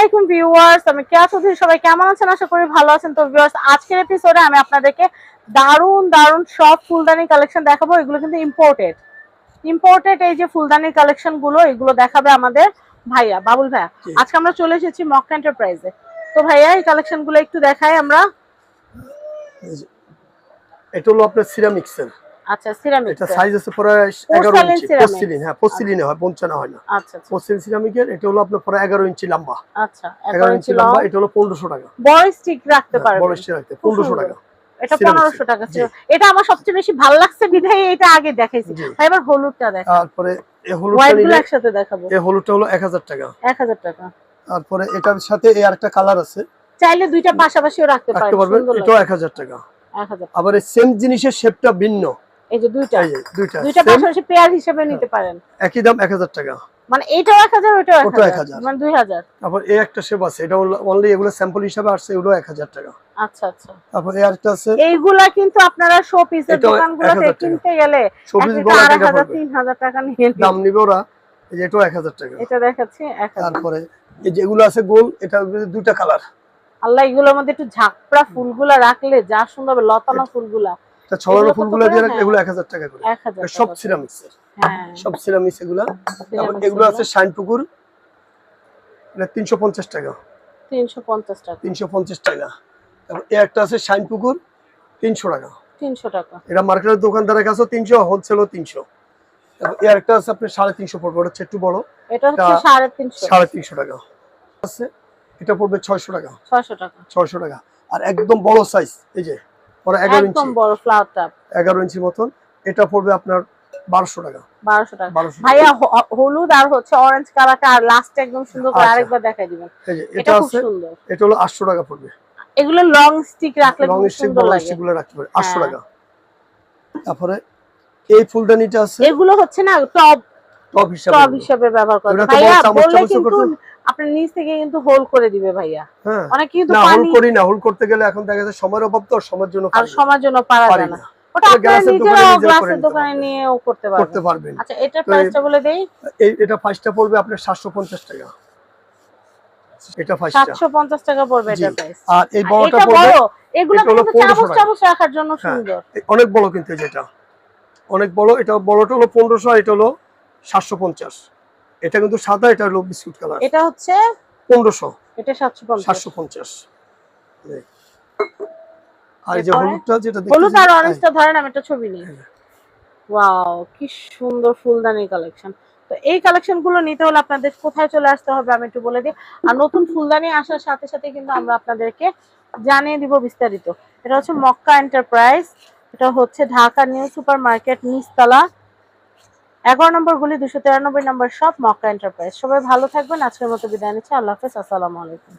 আলাইকুম ভিউয়ার্স আমি কেয়া চৌধুরী সবাই কেমন আছেন? আশা করি ভালো আছেন। তো ভিউয়ার্স আজকের এপিসোডে আমি আপনাদেরকে দারুণ দারুণ সব ফুলদানি কালেকশন দেখাবো। এগুলো কিন্তু ইম্পোর্টেড ইম্পোর্টেড এই যে ফুলদানি কালেকশনগুলো এগুলো দেখাবে আমাদের ভাইয়া বাবুল ভাইয়া। আজকে আমরা চলে এসেছি মক এন্টারপ্রাইজে তো ভাইয়া এই কালেকশনগুলো একটু দেখাই আমরা। এটা হলো আপনার সিরামিক্সের আচ্ছা সিরামিক এটা সাইজ আছে প্রায় এগারো ইঞ্চি। ceramic। হ্যাঁ হয় পঞ্চান্ন হয় না। আচ্ছা আচ্ছা। সিরামিকের এটা হলো আপনার প্রায় এগারো ইঞ্চি লম্বা। আচ্ছা এগারো ইঞ্চি লম্বা এটা হলো পনেরোশো টাকা। বড় স্টিক রাখতে হ্যাঁ, পারবে বড় রাখতে পনেরোশো টাকা। এটা ceramic পনেরোশো টাকা ছিল এটা আমার সবচেয়ে বেশি ভালো লাগছে বিধায় এটা আগে দেখাইছি। এবার হলুদটা দেখা তারপরে এই হলুদটা হোয়াইট একসাথে দেখাবো। এই হলুদটা হলো টাকা। তারপরে এটার সাথে এই আরেকটা কালার আছে। চাইলে দুইটা পাশাপাশিও রাখতে পারবেন পারবেন এটাও টাকা। আবার সেম জিনিসের শেপটা ভিন্ন। এই যে দুইটা। দুইটা। দুইটা পাশাপাশি পেয়ার হিসেবে নিতে পারেন। একই দাম এক হাজার টাকা। মানে এইটাও এক হাজার ওইটাও ওটাও 1000 মানে দুই হাজার। তারপর এই একটা শেপ আছে এটা অনলি এগুলো স্যাম্পল হিসাবে আসছে এগুলো এক হাজার টাকা। আচ্ছা আচ্ছা। তারপর এই আরেকটা আছে। এইগুলা কিন্তু আপনারা শো পিসের দোকানগুলোতে 1000 টাকা। কিনতে গেলে সবুজ একটা টাকা হাজার পড়বে তিন হাজার টাকা নিয়ে দাম নিবে ওরা। এই যে এটাও এক হাজার টাকা। এটা দেখাচ্ছি এক হাজার। তারপরে এই যেগুলো আছে গোল এটা দুইটা কালার আল্লাহ এগুলোর মধ্যে একটু ঝাঁকড়া ফুলগুলা রাখলে যা সুন্দর লতানো ফুলগুলা। এটা ছড়ানো ফুলগুলো দিয়ে হ্যাঁ। এগুলো এক হাজার টাকা করে। এটা সব সিরামিক্স। হ্যাঁ। সব সিরামিক্স এগুলা। এগুলো। আছে শাইন পুকুর। এটা তিনশো পঞ্চাশ টাকা। তিনশো পঞ্চাশ টাকা। তারপর এই একটা আছে শাইন পুকুর তিনশো টাকা। তিনশো টাকা। এটা মার্কেটের দোকানদারের হোলসেলও তারপর এই আরেকটা আছে পড়বে। হচ্ছে একটু বড়। এটা হচ্ছে টাকা। আছে। এটা পড়বে ছয়শো টাকা। ছয়শো টাকা। ছয়শো টাকা। আর একদম বড় সাইজ এই যে। ওরা এগারো একদম বড় ফ্লাওয়ার টাপ এগারো ইঞ্চির মতন। এটা পড়বে আপনার বারোশো টাকা। বারোশো টাকা। ভাইয়া হলুদ আর হচ্ছে অরেঞ্জ কালারটা আর লাস্ট একদম সুন্দর করে আচ্ছা। আরেকবার দেখাই দিবেন। এটা এটা খুব সুন্দর। এটা হলো আটশো টাকা পড়বে। এগুলো লং স্টিক রাখলে লং স্টিক বড় রাখতে পারে আটশো হ্যাঁ। টাকা। তারপরে এই ফুলদানিটা আছে। এগুলো হচ্ছে না টপ টপ হিসাবে টপ। ব্যবহার করে ভাইয়া বললে কিন্তু করতে- আপনার নিচ থেকে কিন্তু হোল করে দিবে ভাইয়া। হ্যাঁ। অনেক কিন্তু না হোল করি না হোল করতে গেলে এখন দেখা যাচ্ছে সময়ের অভাব তো সময়ের জন্য আর। সমার জন্য পারা যায় না। না। ওটা আপনারা নিজেরাও গ্লাসের দোকানে নিয়েও করতে করতে পারবেন। পারবেন আচ্ছা এটার প্রাইসটা বলে দেই। এটা পড়বে আপনার সাতশো পঞ্চাশ টাকা। এটা ফাইভটা সাতশো পঞ্চাশ টাকা পড়বে জি। প্রাইস আর এই বড়টা এটা পড়বে বড়। এগুলো এটা কিন্তু চামচ চামচ রাখার জন্য হ্যাঁ। সুন্দর। অনেক বড় কিন্তু যেটা। অনেক বড় এটা বড়টা হলো পনেরোশো এটা হলো সাতশো পঞ্চাশ। এটা কিন্তু সাদা এটা হলো বিস্কুট কালার। এটা হচ্ছে পনেরোশো এটা সাতশো পঞ্চাশ। সাতশো পঞ্চাশ। আর যে হলুদটা যেটা হলুদ আর অরেঞ্জটা ধরেন আমি একটা ছবি নিই। হ্যাঁ। ওয়াও কি সুন্দর ফুলদানি কালেকশন তো এই কালেকশনগুলো নিতে হলে আপনাদের কোথায় চলে আসতে হবে আমি একটু বলে দিই। আর নতুন ফুলদানি আসার সাথে সাথে কিন্তু আমরা আপনাদেরকে জানিয়ে দিব বিস্তারিত। এটা হচ্ছে মক্কা এন্টারপ্রাইজ এটা হচ্ছে ঢাকা নিউ সুপার মার্কেট নিচতলা। এগারো নম্বর গুলি, দুশো তিরানব্বই নম্বর সব মক্কা এন্টারপ্রাইজ সবাই ভালো থাকবেন। আজকের মতো বিদায় নিচ্ছি। আল্লাহ হাফেজ। আসসালামু আলাইকুম।